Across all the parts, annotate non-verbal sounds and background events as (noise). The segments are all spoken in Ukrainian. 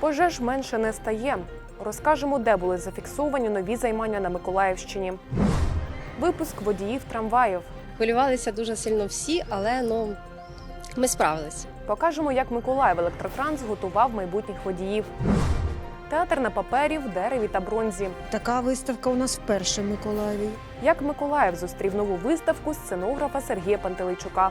Пожеж менше не стає. Розкажемо, де були зафіксовані нові займання на Миколаївщині. Випуск водіїв трамваїв. Хвилювалися дуже сильно всі, але ну ми справилися. Покажемо, як Миколаїв Електротранс готував майбутніх водіїв. Театр на папері, в дереві та бронзі. Така виставка у нас вперше в Миколаєві. Як Миколаїв зустрів нову виставку сценографа Сергія Пантелейчука.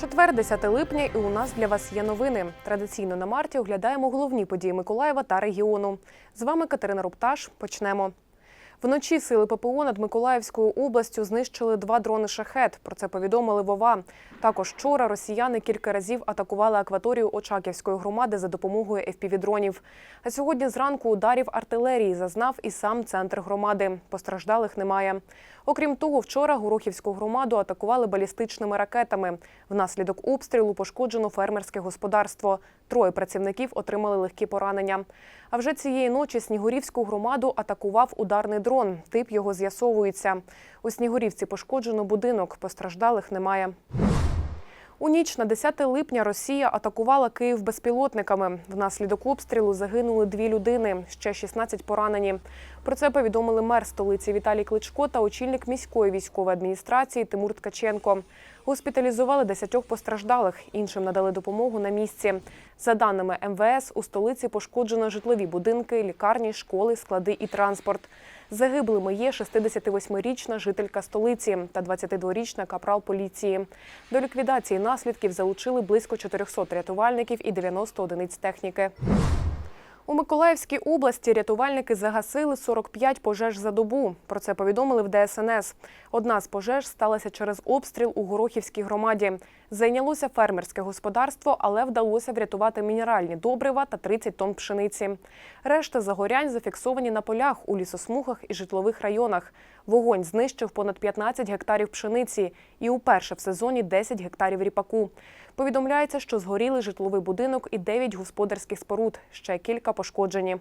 Четвер, 10 липня, і у нас для вас є новини. Традиційно на марті оглядаємо головні події Миколаєва та регіону. З вами Катерина Рупташ. Почнемо. Вночі сили ППО над Миколаївською областю знищили два дрони шахет. Про це повідомили Вова. Також вчора росіяни кілька разів атакували акваторію Очаківської громади за допомогою FPV-дронів. А сьогодні зранку ударів артилерії зазнав і сам центр громади. Постраждалих немає. Окрім того, вчора Горохівську громаду атакували балістичними ракетами. Внаслідок обстрілу пошкоджено фермерське господарство. Троє працівників отримали легкі поранення. А вже цієї ночі Снігурівську громаду атакував ударний дрон. Тип його з'ясовується. У Снігурівці пошкоджено будинок. Постраждалих немає. У ніч на 10 липня Росія атакувала Київ безпілотниками. Внаслідок обстрілу загинули дві людини, ще 16 поранені. Про це повідомили мер столиці Віталій Кличко та очільник міської військової адміністрації Тимур Ткаченко. Госпіталізували 10 постраждалих, іншим надали допомогу на місці. За даними МВС, у столиці пошкоджено житлові будинки, лікарні, школи, склади і транспорт. Загиблими є 68-річна жителька столиці та 22-річна капрал поліції. До ліквідації наслідків залучили близько 400 рятувальників і 90 одиниць техніки. У Миколаївській області рятувальники загасили 45 пожеж за добу. Про це повідомили в ДСНС. Одна з пожеж сталася через обстріл у Горохівській громаді. Зайнялося фермерське господарство, але вдалося врятувати мінеральні добрива та 30 тонн пшениці. Решта загорянь зафіксовані на полях у лісосмугах і житлових районах. Вогонь знищив понад 15 гектарів пшениці і уперше в сезоні 10 гектарів ріпаку. Повідомляється, що згоріли житловий будинок і 9 господарських споруд. Ще кілька пошкоджені.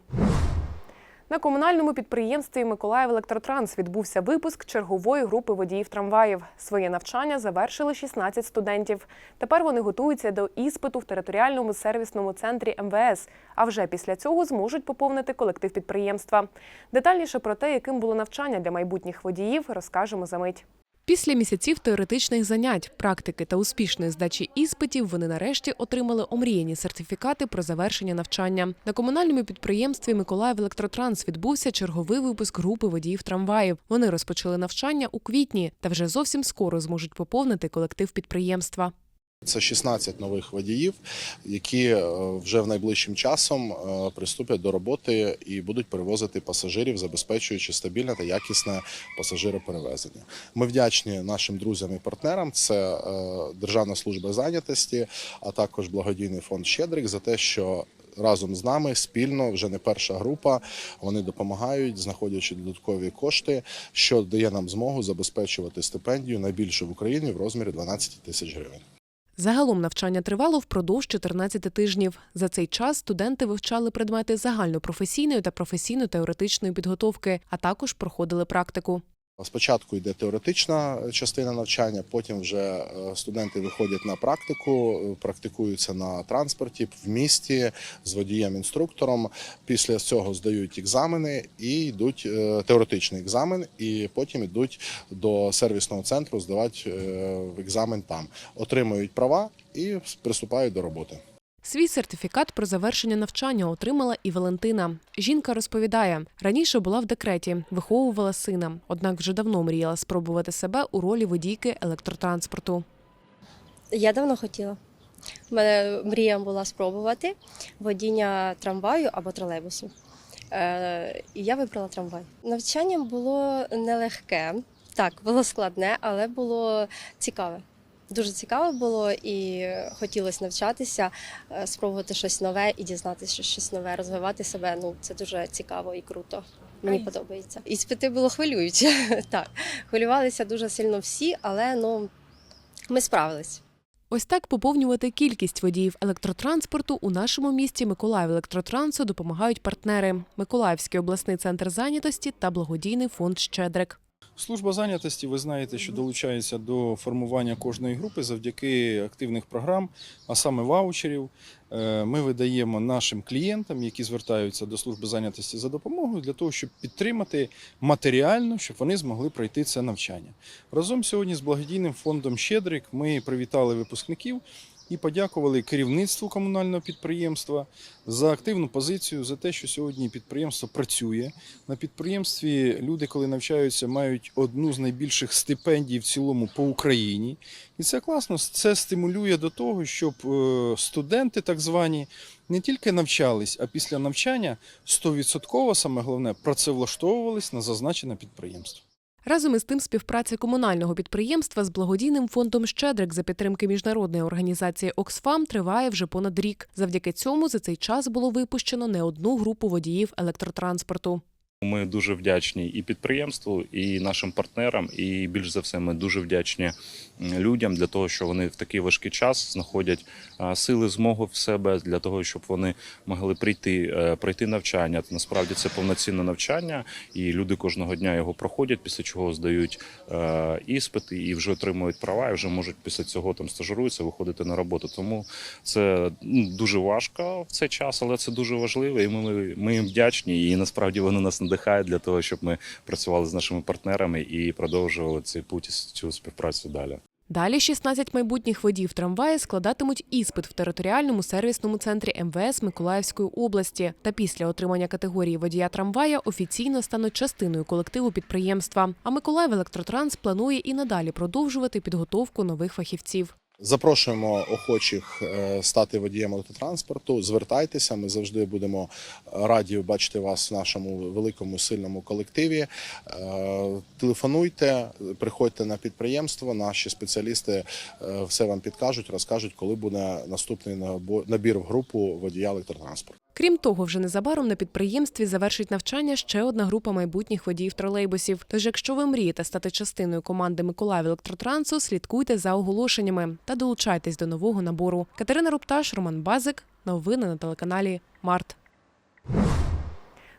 На комунальному підприємстві Миколаїв Електротранс відбувся випуск чергової групи водіїв трамваїв. Своє навчання завершили 16 студентів. Тепер вони готуються до іспиту в територіальному сервісному центрі МВС. А вже після цього зможуть поповнити колектив підприємства. Детальніше про те, яким було навчання для майбутніх водіїв, розкажемо за мить. Після місяців теоретичних занять, практики та успішної здачі іспитів вони нарешті отримали омріяні сертифікати про завершення навчання. На комунальному підприємстві Миколаїв Електротранс відбувся черговий випуск групи водіїв трамваїв. Вони розпочали навчання у квітні та вже зовсім скоро зможуть поповнити колектив підприємства. Це 16 нових водіїв, які е, вже в найближчим часом е, приступлять до роботи і будуть перевозити пасажирів, забезпечуючи стабільне та якісне пасажироперевезення. Ми вдячні нашим друзям і партнерам. Це е, Державна служба зайнятості, а також благодійний фонд Щедрик за те, що разом з нами спільно вже не перша група. Вони допомагають, знаходячи додаткові кошти, що дає нам змогу забезпечувати стипендію найбільшу в Україні в розмірі 12 тисяч гривень. Загалом навчання тривало впродовж 14 тижнів. За цей час студенти вивчали предмети загальнопрофесійної та професійно-теоретичної підготовки, а також проходили практику. Спочатку йде теоретична частина навчання, потім вже е, студенти виходять на практику, е, практикуються на транспорті в місті з водієм-інструктором. Після цього здають екзамени і йдуть е, теоретичний екзамен, і потім йдуть до сервісного центру здавати екзамен там, отримують права і приступають до роботи. Свій сертифікат про завершення навчання отримала і Валентина. Жінка розповідає, раніше була в декреті, виховувала сина, однак вже давно мріяла спробувати себе у ролі водійки електротранспорту. Я давно хотіла. У мене мрія була спробувати водіння трамваю або тролейбусу. Е, і я вибрала трамвай. Навчання було нелегке, так, було складне, але було цікаве. Дуже цікаво було і хотілося навчатися, е, спробувати щось нове і дізнатися що щось нове, розвивати себе. Ну це дуже цікаво і круто. Мені подобається. Іспити було хвилююче. (laughs) Так, хвилювалися дуже сильно всі, але ну ми справились. Ось так поповнювати кількість водіїв електротранспорту у нашому місті Миколаїв Електротрансу допомагають партнери Миколаївський обласний центр зайнятості та благодійний фонд Щедрик. Служба зайнятості, ви знаєте, що долучається до формування кожної групи завдяки активних програм, а саме ваучерів. Е, Ми видаємо нашим клієнтам, які звертаються до служби зайнятості за допомогою, для того, щоб підтримати матеріально, щоб вони змогли пройти це навчання. Разом сьогодні з благодійним фондом Щедрик ми привітали випускників і подякували керівництву комунального підприємства за активну позицію, за те, що сьогодні підприємство працює. На підприємстві люди, коли навчаються, мають одну з найбільших стипендій в цілому по Україні. І це класно. Це стимулює до того, щоб е, студенти, так звані, не тільки навчались, а після навчання 100% саме головне працевлаштовувались на зазначене підприємство. Разом із тим, співпраця комунального підприємства з благодійним фондом Щедрик за підтримки міжнародної організації Оксфам триває вже понад рік. Завдяки цьому за цей час було випущено не одну групу водіїв електротранспорту. Ми дуже вдячні і підприємству, і нашим партнерам. І більш за все, ми дуже вдячні людям для того, що вони в такий важкий час знаходять сили, змогу в себе для того, щоб вони могли прийти, е, пройти навчання. Насправді це повноцінне навчання, і люди кожного дня його проходять, після чого здають е, іспити і вже отримують права, і вже можуть після цього там стажируються, виходити на роботу. Тому це ну, дуже важко в цей час, але це дуже важливо. І ми, ми їм вдячні. І насправді вони нас надихають для того, щоб ми працювали з нашими партнерами і продовжували цей путь цю співпрацю далі. Далі 16 майбутніх водіїв трамваї складатимуть іспит в територіальному сервісному центрі МВС Миколаївської області. Та після отримання категорії водія трамвая офіційно стануть частиною колективу підприємства. А Миколаїв Електротранс планує і надалі продовжувати підготовку нових фахівців. Запрошуємо охочих е, стати водієм автотранспорту. Звертайтеся, ми завжди будемо раді бачити вас в нашому великому сильному колективі. Е, Телефонуйте, приходьте на підприємство. Наші спеціалісти е, все вам підкажуть, розкажуть, коли буде наступний набір в групу водія електротранспорту. Крім того, вже незабаром на підприємстві завершить навчання ще одна група майбутніх водіїв тролейбусів. Тож, якщо ви мрієте стати частиною команди Миколаїв Електротрансу, слідкуйте за оголошеннями та долучайтесь до нового набору. Катерина Рупташ, Роман Базик. Новини на телеканалі Март.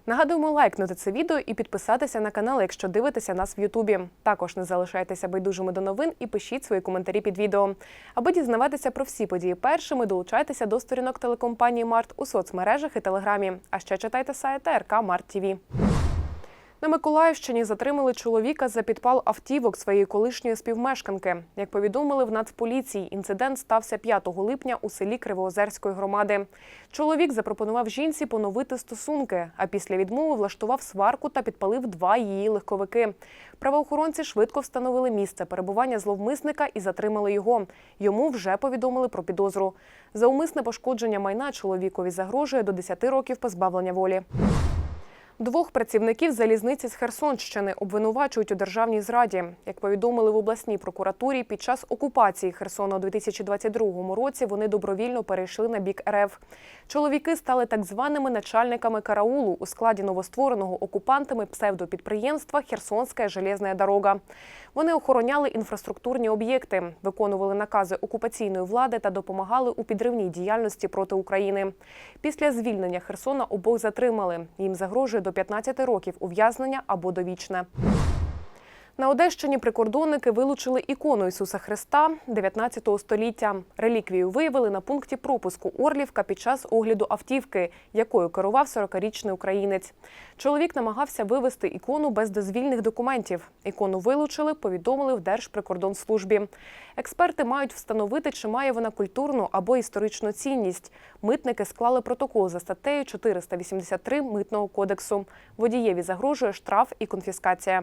Нагадуємо лайкнути це відео і підписатися на канал, якщо дивитеся нас в Ютубі. Також не залишайтеся байдужими до новин і пишіть свої коментарі під відео. Аби дізнаватися про всі події першими, долучайтеся до сторінок телекомпанії Март у соцмережах і телеграмі. А ще читайте сайт РК Март ТІВІ. На Миколаївщині затримали чоловіка за підпал автівок своєї колишньої співмешканки. Як повідомили в Нацполіції, інцидент стався 5 липня у селі Кривоозерської громади. Чоловік запропонував жінці поновити стосунки, а після відмови влаштував сварку та підпалив два її легковики. Правоохоронці швидко встановили місце перебування зловмисника і затримали його. Йому вже повідомили про підозру. За умисне пошкодження майна чоловікові загрожує до 10 років позбавлення волі. Двох працівників залізниці з Херсонщини обвинувачують у державній зраді. Як повідомили в обласній прокуратурі, під час окупації Херсона у 2022 році вони добровільно перейшли на бік РФ. Чоловіки стали так званими начальниками караулу у складі новоствореного окупантами псевдопідприємства Херсонська железна дорога. Вони охороняли інфраструктурні об'єкти, виконували накази окупаційної влади та допомагали у підривній діяльності проти України. Після звільнення Херсона обох затримали. Їм загрожує до 15 років ув'язнення або довічне. На Одещині прикордонники вилучили ікону Ісуса Христа 19 століття. Реліквію виявили на пункті пропуску Орлівка під час огляду автівки, якою керував 40-річний українець. Чоловік намагався вивезти ікону без дозвільних документів. Ікону вилучили, повідомили в Держприкордонслужбі. Експерти мають встановити, чи має вона культурну або історичну цінність. Митники склали протокол за статтею 483 Митного кодексу. Водієві загрожує штраф і конфіскація.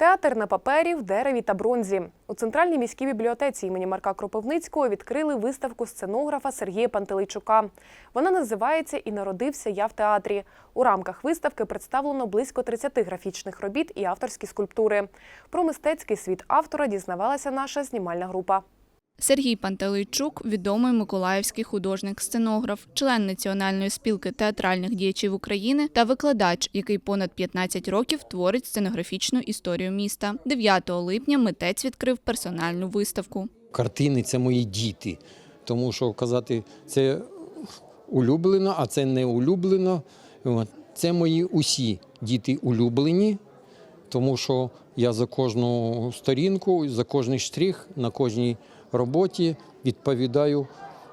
Театр на папері, в дереві та бронзі. У центральній міській бібліотеці імені Марка Кропивницького відкрили виставку сценографа Сергія Пантелейчука. Вона називається І народився я в театрі. У рамках виставки представлено близько 30 графічних робіт і авторські скульптури. Про мистецький світ автора дізнавалася наша знімальна група. Сергій Пантелейчук відомий миколаївський художник-сценограф, член Національної спілки театральних діячів України та викладач, який понад 15 років творить сценографічну історію міста. 9 липня митець відкрив персональну виставку. картини це мої діти. Тому що казати це улюблено, а це не улюблено. Це мої усі діти улюблені. тому що я за кожну сторінку, за кожний штрих на кожній роботі відповідаю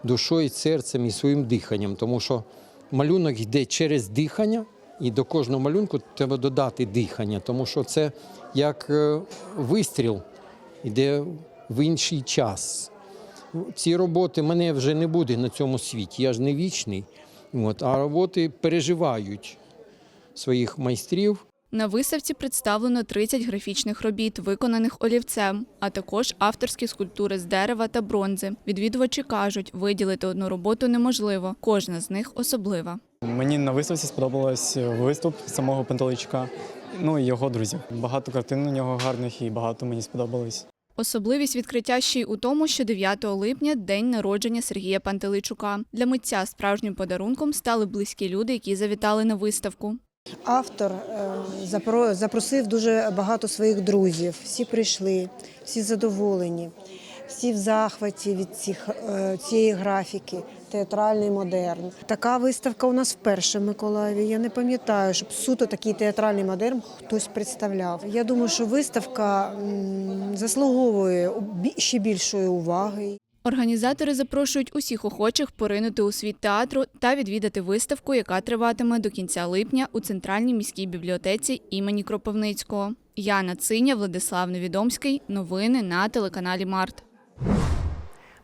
душою, серцем і своїм диханням, тому що малюнок йде через дихання, і до кожного малюнку треба додати дихання, тому що це як е, вистріл йде в інший час. Ці роботи мене вже не буде на цьому світі, я ж не вічний. От, а роботи переживають своїх майстрів. На виставці представлено 30 графічних робіт, виконаних олівцем, а також авторські скульптури з дерева та бронзи. Відвідувачі кажуть, виділити одну роботу неможливо. Кожна з них особлива. Мені на виставці сподобалось виступ самого Пантелейчука, ну і його друзів. Багато картин у нього гарних і багато мені сподобалось. Особливість відкриття ще й у тому, що 9 липня день народження Сергія Пантелейчука. Для митця справжнім подарунком стали близькі люди, які завітали на виставку. Автор е, запросив дуже багато своїх друзів. Всі прийшли, всі задоволені, всі в захваті від цих, е, цієї графіки, театральний модерн. Така виставка у нас вперше в Миколаєві. Я не пам'ятаю, щоб суто такий театральний модерн хтось представляв. Я думаю, що виставка заслуговує ще більшої уваги. Організатори запрошують усіх охочих поринути у світ театру та відвідати виставку, яка триватиме до кінця липня у центральній міській бібліотеці імені Кропивницького. Яна Циня, Владислав Невідомський. Новини на телеканалі Март.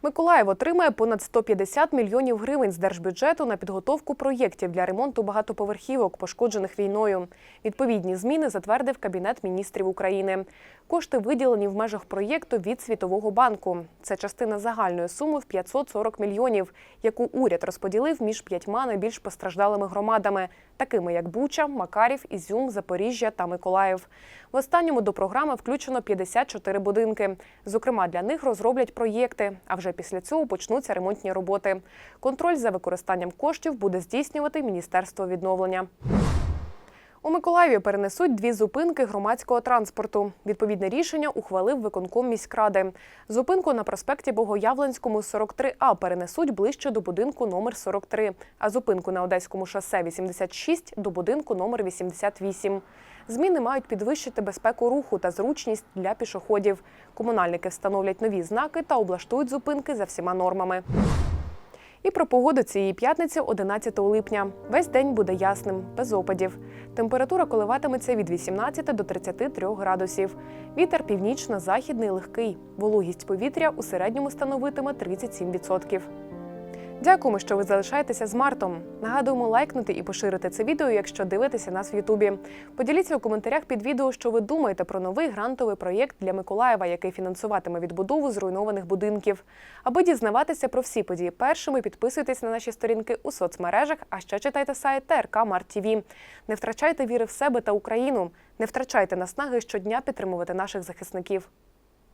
Миколаїв отримає понад 150 мільйонів гривень з держбюджету на підготовку проєктів для ремонту багатоповерхівок, пошкоджених війною. Відповідні зміни затвердив Кабінет міністрів України. Кошти виділені в межах проєкту від Світового банку. Це частина загальної суми в 540 мільйонів, яку уряд розподілив між п'ятьма найбільш постраждалими громадами, такими як Буча, Макарів, Ізюм, Запоріжжя та Миколаїв. В останньому до програми включено 54 будинки. Зокрема, для них розроблять проєкти, а вже після цього почнуться ремонтні роботи. Контроль за використанням коштів буде здійснювати Міністерство відновлення. У Миколаєві перенесуть дві зупинки громадського транспорту. Відповідне рішення ухвалив виконком міськради. Зупинку на проспекті Богоявленському 43А перенесуть ближче до будинку номер 43, а зупинку на Одеському шосе 86 до будинку номер 88. Зміни мають підвищити безпеку руху та зручність для пішоходів. Комунальники встановлять нові знаки та облаштують зупинки за всіма нормами. І про погоду цієї п'ятниці 11 липня. Весь день буде ясним, без опадів. Температура коливатиметься від 18 до 33 градусів. Вітер північно-західний легкий. Вологість повітря у середньому становитиме 37%. Дякуємо, що ви залишаєтеся з Мартом. Нагадуємо лайкнути і поширити це відео, якщо дивитеся нас в Ютубі. Поділіться у коментарях під відео, що ви думаєте про новий грантовий проєкт для Миколаєва, який фінансуватиме відбудову зруйнованих будинків. Аби дізнаватися про всі події першими, підписуйтесь на наші сторінки у соцмережах, а ще читайте сайт ТРК Март. Не втрачайте віри в себе та Україну. Не втрачайте наснаги щодня підтримувати наших захисників.